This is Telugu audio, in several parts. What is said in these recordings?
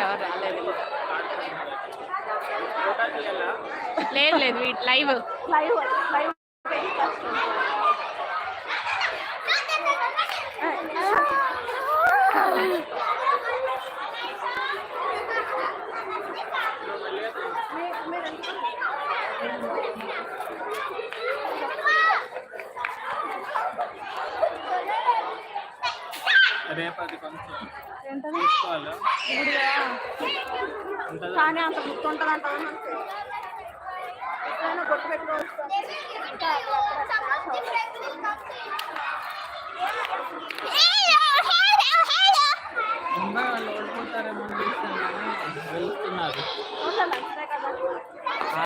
ఎవరు రాలేదు లేదు లేదు లైవ్ లైవ్ లైవ్ రేపు అది కొంచెం ఏంటది? ఉంటుందా? కానీ అంత గుర్తు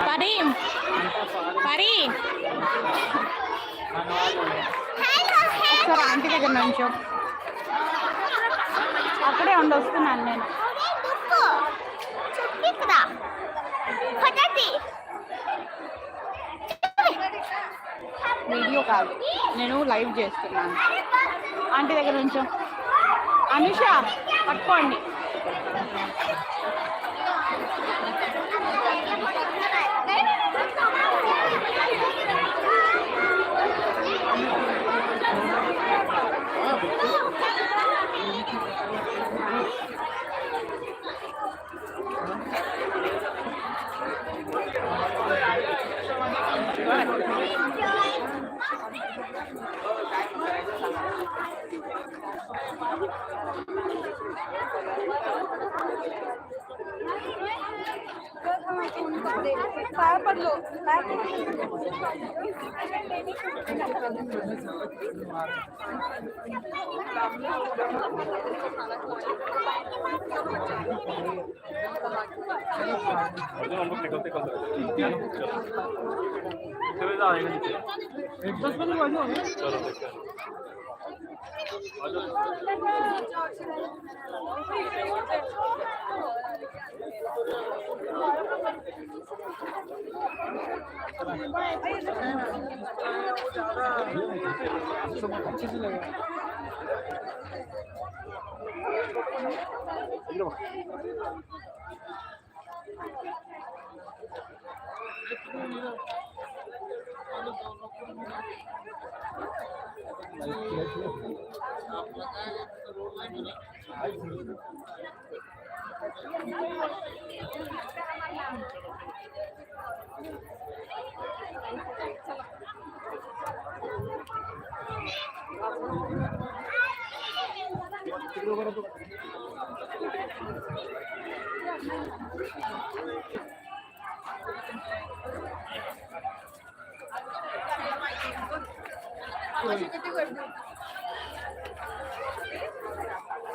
పరి పరి వాళ్ళు ఒకసారి ఆంటీ దగ్గర నుంచో. అక్కడే ఉండి వస్తున్నాను నేను. వీడియో కాదు. నేను లైవ్ చేస్తున్నాను. ఆంటీ దగ్గర నుంచో. అనుష పట్టుకోండి. फायर पर लो चलो 이리 와. किती गर्दी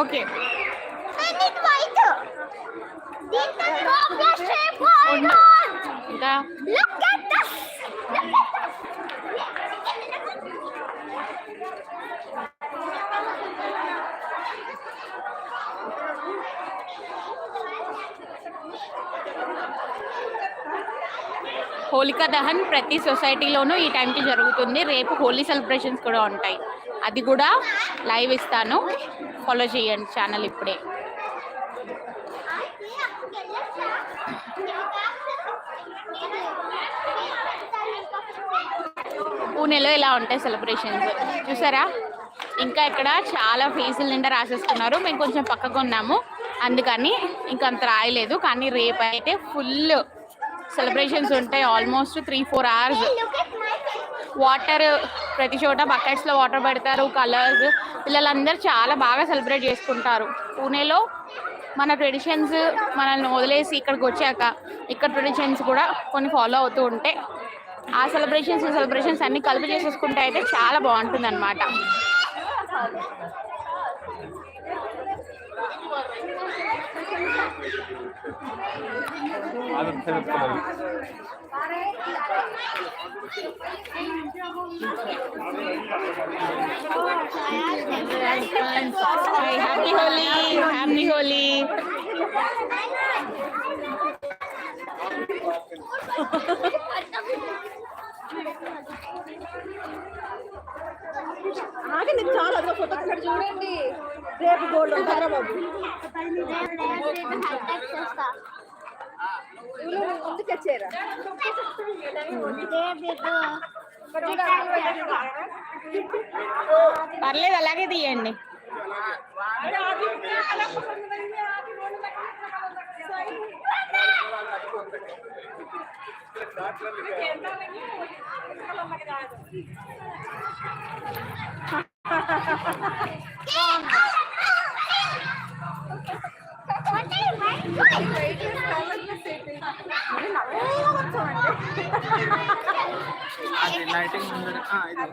ఓకే. ఇంకా అట్ హోలికా దహన్ ప్రతి సొసైటీలోనూ ఈ టైంకి జరుగుతుంది. రేపు హోలీ సెలబ్రేషన్స్ కూడా ఉంటాయి. అది కూడా లైవ్ ఇస్తాను. ఫాలో చేయండి ఛానల్ ఇప్పుడే. పూణేలో ఇలా ఉంటాయి సెలబ్రేషన్స్ చూసారా? ఇంకా ఇక్కడ చాలా ఫేసుల నిండా రాసేస్తున్నారు మేము కొంచెం పక్కకు ఉన్నాము. అందుకని ఇంకా అంత రాయలేదు. కానీ రేపు అయితే ఫుల్ సెలబ్రేషన్స్ ఉంటాయి almost three four hours water ప్రతి చోట బకెట్స్లో వాటర్ పెడతారు కలర్స్ పిల్లలందరూ చాలా బాగా సెలబ్రేట్ చేసుకుంటారు. పూణేలో మన ట్రెడిషన్స్ మనల్ని వదిలేసి ఇక్కడికి వచ్చాక ఇక్కడ ట్రెడిషన్స్ కూడా కొన్ని ఫాలో అవుతూ ఉంటే ఆ సెలబ్రేషన్స్ ఈ సెలబ్రేషన్స్ అన్ని కలిపి చేసేసుకుంటే అయితే చాలా బాగుంటుంది అనమాట అది తెలుస్తుంది హ్యాపీ హోలీ హ్యాపీ హోలీ అలాగే నీకు చాలా అదిగో ఫోటో ఇక్కడ చూడండి రేపు గోల్డ్ ఉంటారా బాబు ఇల్లు ముందుకు వచ్చారా పర్లేదు అలాగే తీయండి. ലൈറ്റിംഗ് ആ ഇത്.